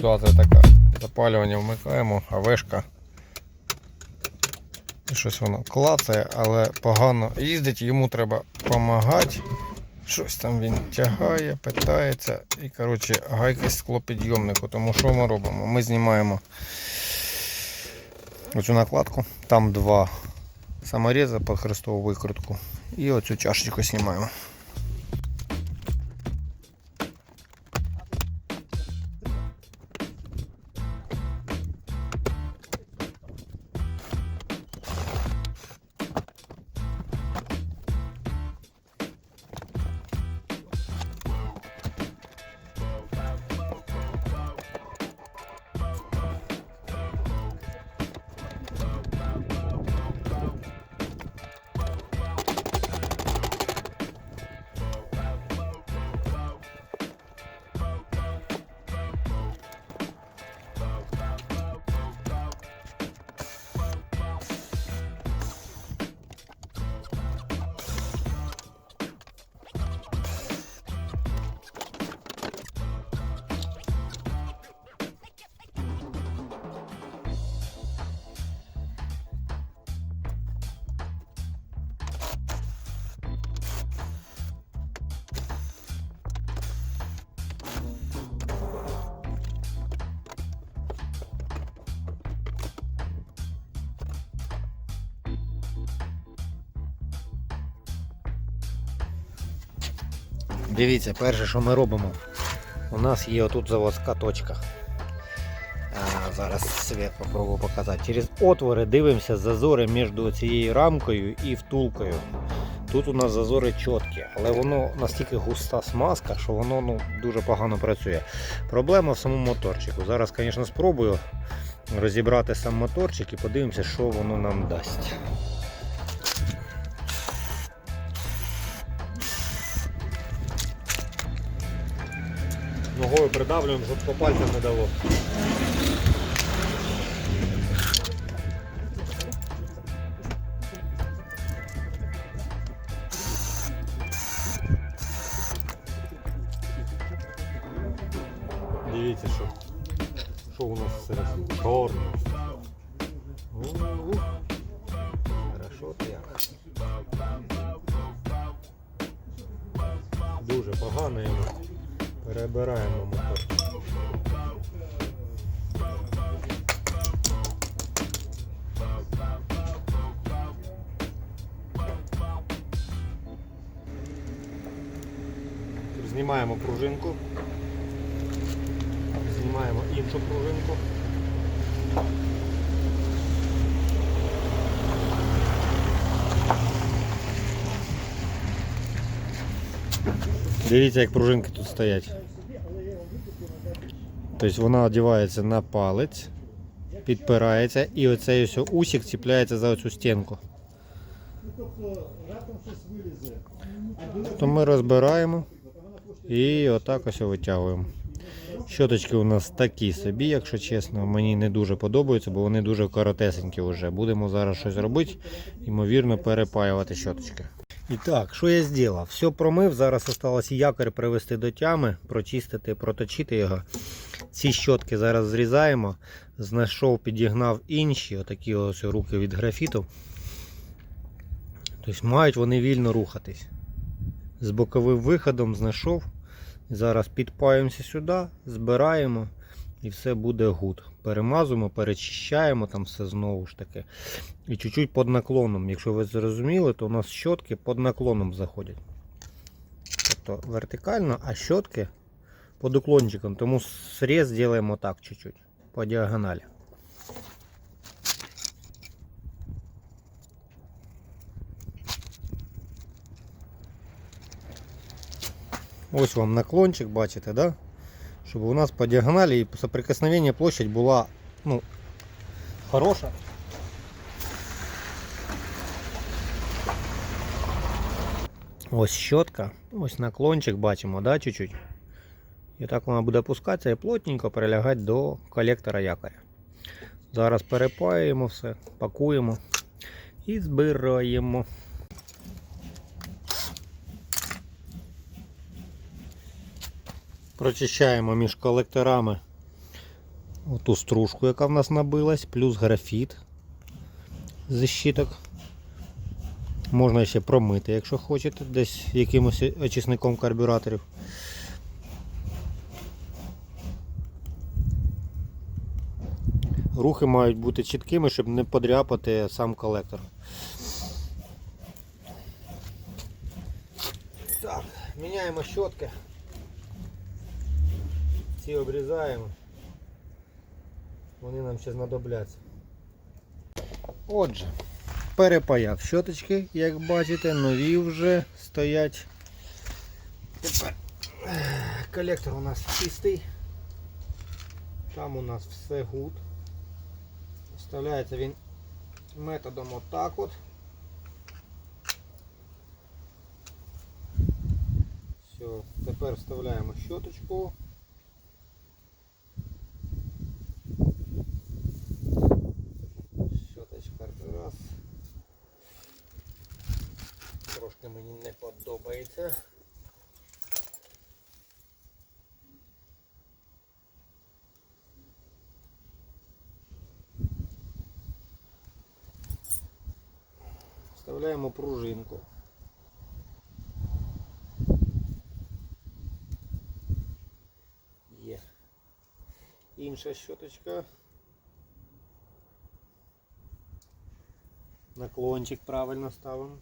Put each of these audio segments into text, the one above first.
ситуація така. Запалювання вмикаємо, а вишка. І щось воно клацає, але погано їздить, йому треба допомагати. Щось там він тягає, питається. І коротше гайка склопідйомнику. Тому що ми робимо? Ми знімаємо оцю накладку, там два саморези під хрестову викрутку. І оцю чашечку знімаємо. Дивіться, перше, що ми робимо, у нас є отут заводська точка. А, зараз світ попробую показати. Через отвори дивимося зазори між цією рамкою і втулкою. Тут у нас зазори чіткі, але воно настільки густа смазка, що воно ну, дуже погано працює. Проблема в самому моторчику. Зараз, звісно, спробую розібрати сам моторчик і подивимося, що воно нам дасть. Ногою придавлюємо, щоб по пальцям не дало. Дивіться, що, що у нас серед Чорно. Знімаємо пружинку. Знімаємо іншу пружинку. Дивіться, як пружинки тут стоять. Тобто вона одягається на палець, підпирається і оцей ось усік ціпляється за оцю стінку. То ми розбираємо і отак ось витягуємо. Щоточки у нас такі собі, якщо чесно, мені не дуже подобаються, бо вони дуже коротесенькі вже. Будемо зараз щось робити, ймовірно, перепаювати щоточки. І так, що я зробив? Все промив, зараз залишилось якорь привести до тями, прочистити, проточити його. Ці щотки зараз зрізаємо. Знайшов, підігнав інші, отакі ось руки від графіту. Тобто мають вони вільно рухатись. З боковим виходом знайшов. Зараз підпаємося сюди, збираємо і все буде гуд. Перемазуємо, перечищаємо там все знову ж таки. І чуть-чуть під наклоном. Якщо ви зрозуміли, то у нас щотки під наклоном заходять. Тобто вертикально, а щотки під уклончиком. Тому срез зробимо так чуть-чуть по діагоналі. Ось вам наклончик, бачите, да? Щоб у нас по діагоналі і соприкосновення площадь була ну, хороша. Ось щотка, ось наклончик бачимо, да, чуть-чуть. І так вона буде опускатися і плотненько прилягати до колектора якоря. Зараз перепаюємо все, пакуємо і збираємо. Прочищаємо між колекторами оту стружку, яка в нас набилась, плюс графіт зі щиток. Можна ще промити, якщо хочете, десь якимось очисником карбюраторів. Рухи мають бути чіткими, щоб не подряпати сам колектор. Так, міняємо щотки. Ці обрізаємо. Вони нам ще знадобляться. Отже, перепаяв щоточки, як бачите, нові вже стоять. Тепер колектор у нас чистий. Там у нас все гуд. Вставляється він методом отак от. Все, тепер вставляємо щоточку. Мені не подобається. Вставляємо пружинку. Є. Інша щоточка. Наклончик правильно ставимо.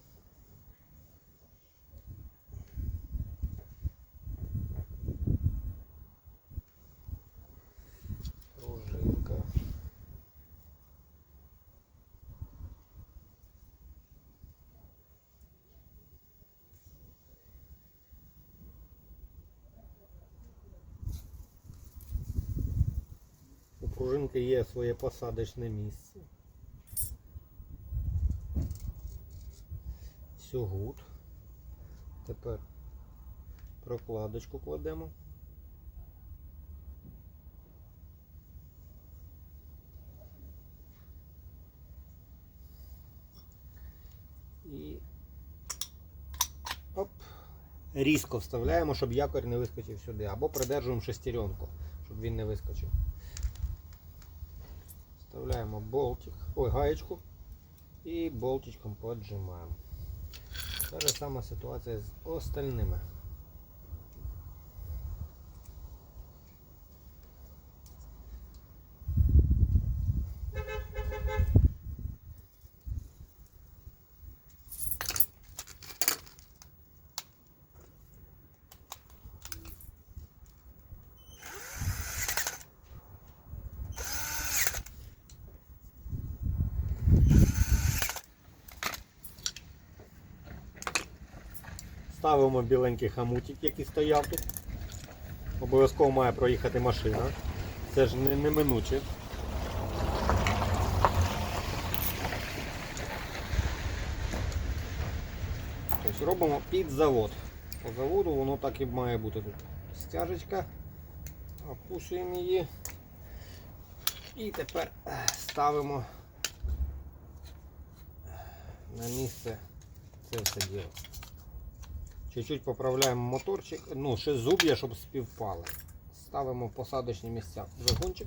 Пружинка. У пружинки є своє посадочне місце. Все гуд. Тепер прокладочку кладемо. І оп. Різко вставляємо, щоб якорь не вискочив сюди. Або придержуємо шестеренку, щоб він не вискочив. Вставляємо болтик, ой, гаєчку і болтичком поджимаємо. Та ж сама ситуація з остальними. Ставимо біленький хамутик, який стояв тут. Обов'язково має проїхати машина. Це ж неминуче. Тобто робимо під завод. По заводу воно так і має бути тут. Стяжечка. Опушуємо її. І тепер ставимо на місце це все діло. Чуть-чуть поправляємо моторчик, ну, ще зуб'я, щоб співпали. Ставимо в посадочні місця двигунчик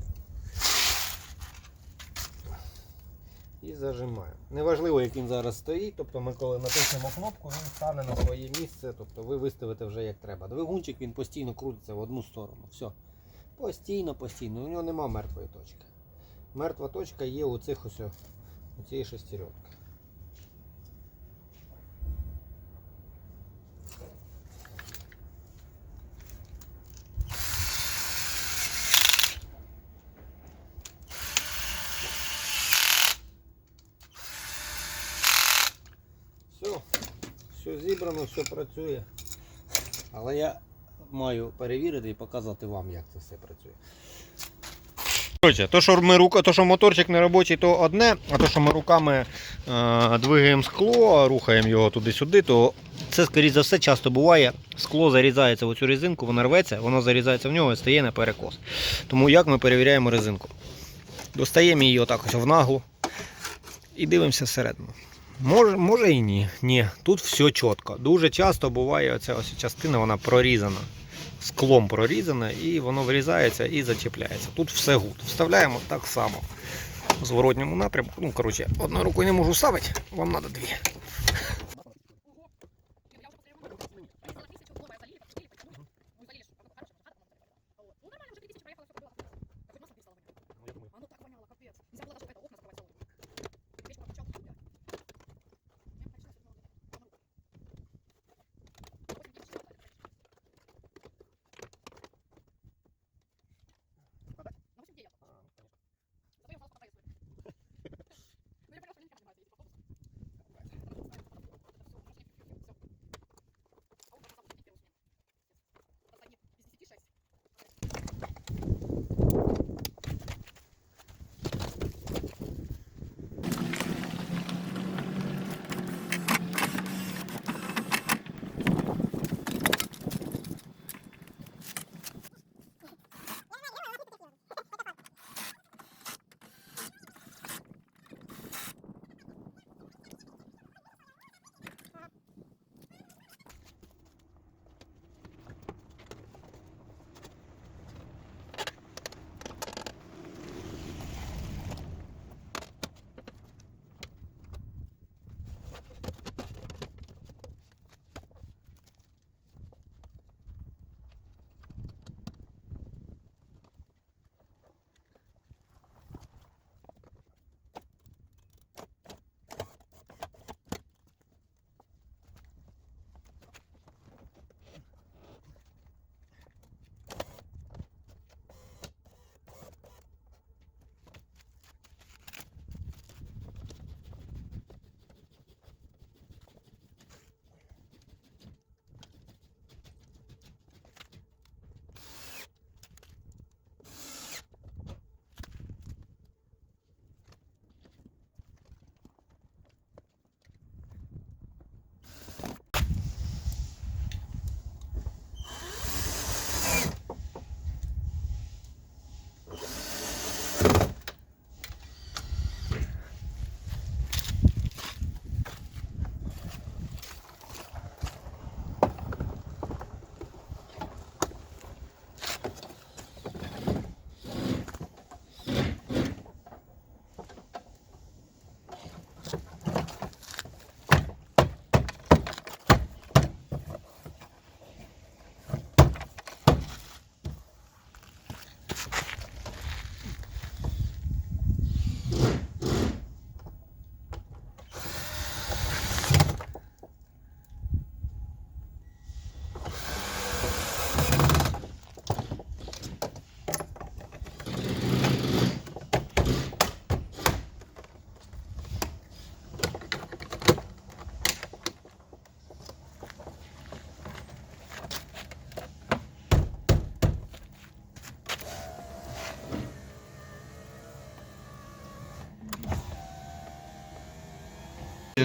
і зажимаємо. Неважливо, як він зараз стоїть, тобто ми коли натиснемо кнопку, він стане на своє місце, тобто ви виставите вже як треба. Двигунчик він постійно крутиться в одну сторону. Все. Постійно, постійно. У нього нема мертвої точки. Мертва точка є у цих ось у цієї шестеренки. Все, все зібрано, все працює. Але я маю перевірити і показати вам, як це все працює. Короче, то, що ми рука, то, що моторчик не робочий, то одне, а то, що ми руками е, двигаємо скло, рухаємо його туди-сюди, то це, скоріш за все, часто буває. Скло зарізається в оцю резинку, воно рветься, воно зарізається в нього і стає на перекос. Тому як ми перевіряємо резинку? Достаємо її отак ось в наглу і дивимося всередину. Може, може і ні. Ні, тут все чітко. Дуже часто буває оця ось частина, вона прорізана. склом прорізане, і воно вирізається і зачіпляється. Тут все гуд. Вставляємо так само. В зворотньому напрямку. Ну, коротше, одною рукою не можу ставити, вам треба дві.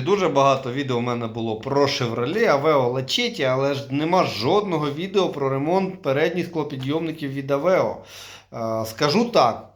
Дуже багато відео в мене було про Chevrolet Aveo Lachetti, але ж нема жодного відео про ремонт передніх склопідйомників від Aveo. Е, Скажу так,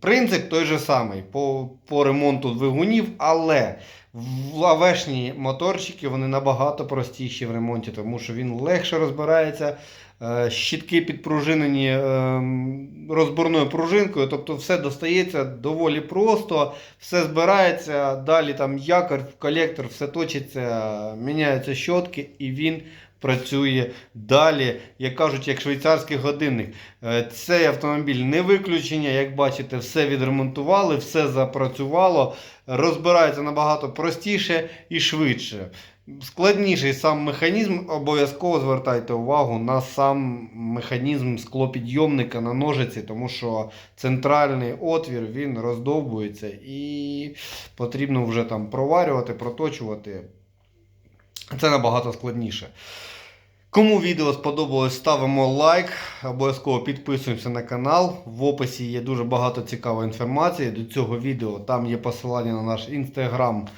принцип той же самий по, по ремонту двигунів, але в авешні моторчики вони набагато простіші в ремонті, тому що він легше розбирається. е, Щітки підпружинені ем, розборною пружинкою, тобто все достається доволі просто, все збирається, далі там якор, колектор, все точиться, міняються щотки і він працює далі, як кажуть, як швейцарський годинник. Е, Цей автомобіль не виключення, як бачите, все відремонтували, все запрацювало, розбирається набагато простіше і швидше. Складніший сам механізм, обов'язково звертайте увагу на сам механізм склопідйомника на ножиці, тому що центральний отвір він роздовбується і потрібно вже там проварювати, проточувати. Це набагато складніше. Кому відео сподобалось, ставимо лайк, обов'язково підписуємося на канал. В описі є дуже багато цікавої інформації до цього відео. Там є посилання на наш інстаграм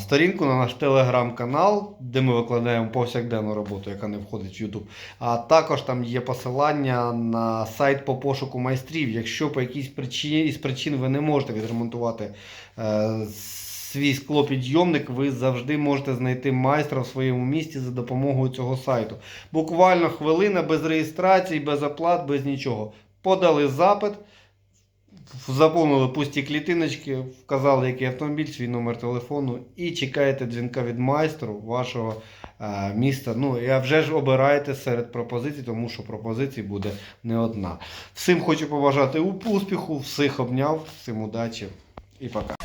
сторінку, на наш телеграм-канал, де ми викладаємо повсякденну роботу, яка не входить в YouTube. А також там є посилання на сайт по пошуку майстрів. Якщо по якійсь причині із причин ви не можете відремонтувати е, свій склопідйомник, ви завжди можете знайти майстра в своєму місті за допомогою цього сайту. Буквально хвилина без реєстрації, без оплат, без нічого. Подали запит, заповнили пусті клітиночки, вказали, який автомобіль, свій номер телефону і чекаєте дзвінка від майстру вашого е, міста. Ну, і вже ж обираєте серед пропозицій, тому що пропозицій буде не одна. Всім хочу побажати успіху, всіх обняв, всім удачі і пока.